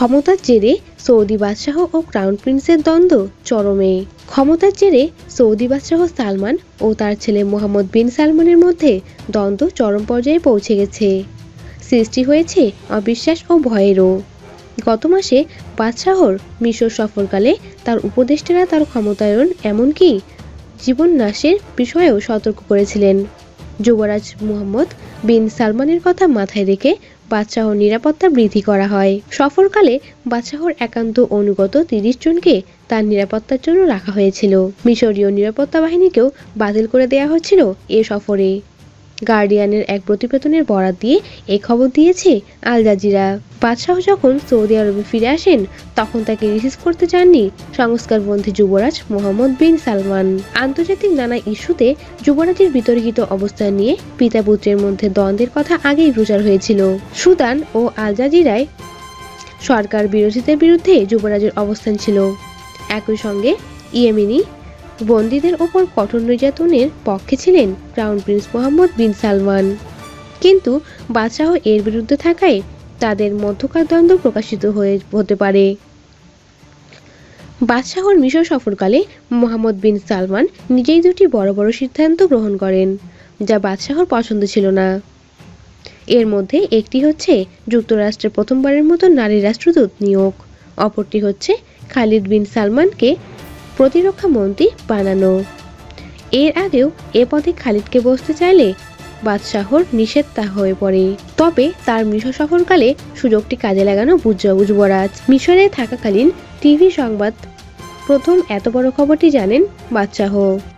ক্ষমতার জেরে সৌদি বাদশাহ ও ক্রাউন প্রিন্সের দ্বন্দ্ব চরমে। ক্ষমতার জেরে সৌদি বাদশাহ সালমান ও তার ছেলে মোহাম্মদ বিন সালমানের মধ্যে দ্বন্দ্ব চরম পর্যায়ে পৌঁছে গেছে। সৃষ্টি হয়েছে অবিশ্বাস ও ভয়েরও। গত মাসে বাদশাহর মিশর সফরকালে তার উপদেষ্টারা তার ক্ষমতায়ন এমনকি জীবন নাশের বিষয়েও সতর্ক করেছিলেন। যুবরাজ মুহাম্মদ বিন সালমানের কথা মাথায় রেখে বাদশাহর নিরাপত্তা বৃদ্ধি করা হয়। সফরকালে বাদশাহর একান্ত অনুগত তিরিশ জনকে তার নিরাপত্তার জন্য রাখা হয়েছিল। মিশরীয় নিরাপত্তা বাহিনীকেও বাতিল করে দেওয়া হচ্ছিল এ সফরে। গার্ডিয়ানের এক প্রতিবেদনের বরাত দিয়ে এ খবর দিয়েছে আল জাজিরা। বাদশাহ যখন সৌদি আরবে ফিরে আসেন, তখন তাকে রিসিভ করতে চাননি সংস্কারপন্থী যুবরাজ মোহাম্মদ বিন সালমান। আন্তর্জাতিক নানা ইস্যুতে যুবরাজের বিতর্কিত অবস্থান নিয়ে পিতা পুত্রের মধ্যে দ্বন্দ্বের কথা আগেই প্রচার হয়েছিল। সুদান ও আল জাজিরায় সরকার বিরোধীদের বিরুদ্ধে যুবরাজের অবস্থান ছিল। একই সঙ্গে ইয়েমেনি বন্দীদের ওপর কঠোর নির্যাতনের পক্ষে ছিলেন crown prince Mohammed bin Salman. কিন্তু বাদশাহ এর বিরুদ্ধে থাকায় তাদের মধ্যকার দ্বন্দ্ব প্রকাশিত হয়ে হতে পারে। বাদশাহর মিশর সফরকালে মোহাম্মদ বিন সালমান নিজেই দুটি বড় বড় সিদ্ধান্ত গ্রহণ করেন, যা বাদশাহর পছন্দ ছিল না। এর মধ্যে একটি হচ্ছে যুক্তরাষ্ট্রে প্রথমবারের মতো নারী রাষ্ট্রদূত নিয়োগ, অপরটি হচ্ছে খালিদ বিন সালমানকে প্রতিরক্ষা মন্ত্রী বানানো। এর আগেও এ পদে খালিদকে বসতে চাইলে বাদশাহর নিষেধ তা হয়ে পড়ে। তবে তার মিশর সফরকালে সুযোগটি কাজে লাগানো যুবরাজ মিশরে থাকাকালীন টিভি সংবাদ প্রথম এত বড় খবরটি জানেন বাদশাহ।